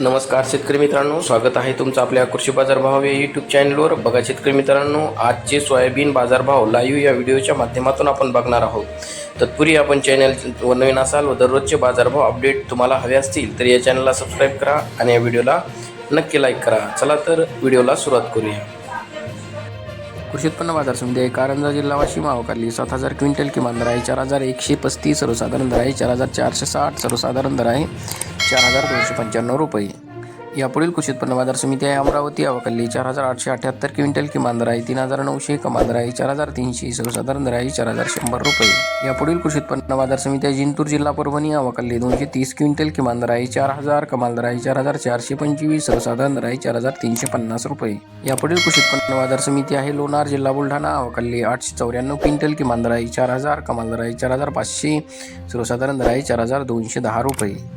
नमस्कार शेतकरी मित्रांनो स्वागत आहे तुमचं आपल्या कृषी बाजारभाव या यूट्यूब चॅनलवर बघा शेतकरी मित्रांनो आजचे सोयाबीन बाजारभाव लाईव्ह या व्हिडिओच्या माध्यमातून आपण बघणार आहोत. तत्पूर्वी आपण चॅनल व नवीन असाल व दररोजचे बाजारभाव अपडेट तुम्हाला हवे असतील तर या चॅनलला सबस्क्राईब करा आणि या व्हिडिओला नक्की लाईक करा. चला तर व्हिडिओला सुरुवात करूया. कृषी उत्पन्न बाजार समिती कारंजा जिल्हा वाशिम अवकारली सात हजार क्विंटल किमान दर आहे. चार हजार एकशे पस्तीस सर्वसाधारण दर आहे. चार हजार चारशे साठ सर्वसाधारण दर आहे. चार हजार दोनशे पंच्याण्णव रुपये. यापुढील कृषी उत्पन्न बाजार समिती आहे अमरावती अवकल्ली चार हजार आठशे अठ्याहत्तर क्विंटल किमान दर आहे तीन हजार नऊशे कमाल दर आहे चार हजार तीनशे सर्वसाधारण दर आहे चार हजार शंभर रुपये. यापुढील कृषी उत्पन्न बाजार समिती आहे जिंतूर जिल्हा परभणी अवकल्ली दोनशे तीस क्विंटल किमान दर आहे चार हजार कमाल दर आहे चार हजार चारशे पंचवीस सर्वसाधारण दर आहे चार हजार तीनशे पन्नास रुपये. यापुढील कृषी उत्पन्न बाजार समिती आहे लोणार जिल्हा बुलढाणा अवकल्ली आठशे चौऱ्याण्णव क्विंटल किमान दर आहे चार हजार कमाल दर आहे चार हजार पाचशे सर्वसाधारण दर आहे चार हजार दोनशे दहा रुपये.